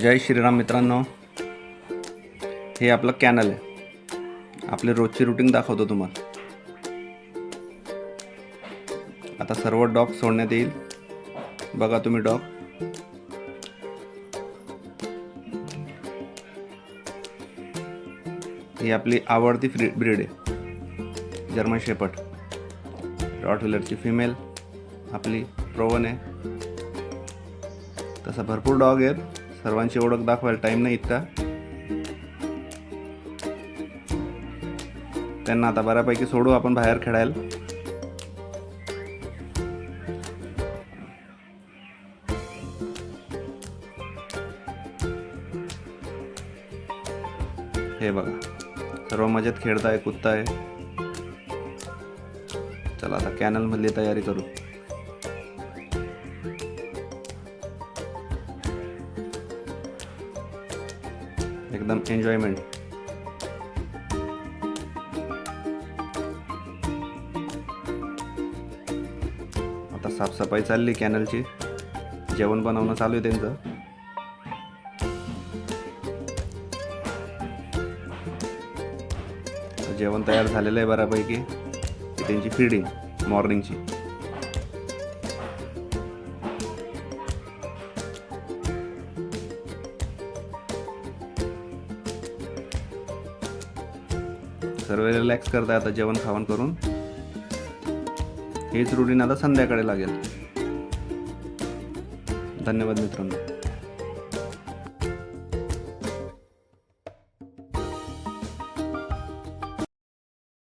जय श्रीराम मित्रांनो. हे आपलं कॅनल आहे. आपली रोजची रुटीन दाखवतो तुम्हाला. आता सर्व डॉग सोडण्यात येईल. बघा तुम्ही डॉग. ही आपली आवडती फ्री ब्रीड आहे. German shepherd. रॉट व्हीलरची फिमेल आपली प्रोवन आहे. तसा भरपूर डॉग आहेत. सर्वांची ओळख दाखवायला टाईम नाही इतका. त्यांना आता बऱ्यापैकी सोडू आपण बाहेर खेळायला. हे बघा सर्व मजेत खेळताय कुदताय. चला आता कॅनल मधली तयारी करू. एकदम एन्जॉयमेंट आता साफसफाई चालली कॅनलची. जेवण बनवणं चालू आहे त्यांचं. जेवण तयार झालेलं आहे बऱ्यापैकी. त्यांची फीडिंग मॉर्निंगची सर्व रिलॅक्स करताय आता जेवण खावण करून. हेच रुटीन आता संध्याकाळी लागेल. धन्यवाद मित्रांनो.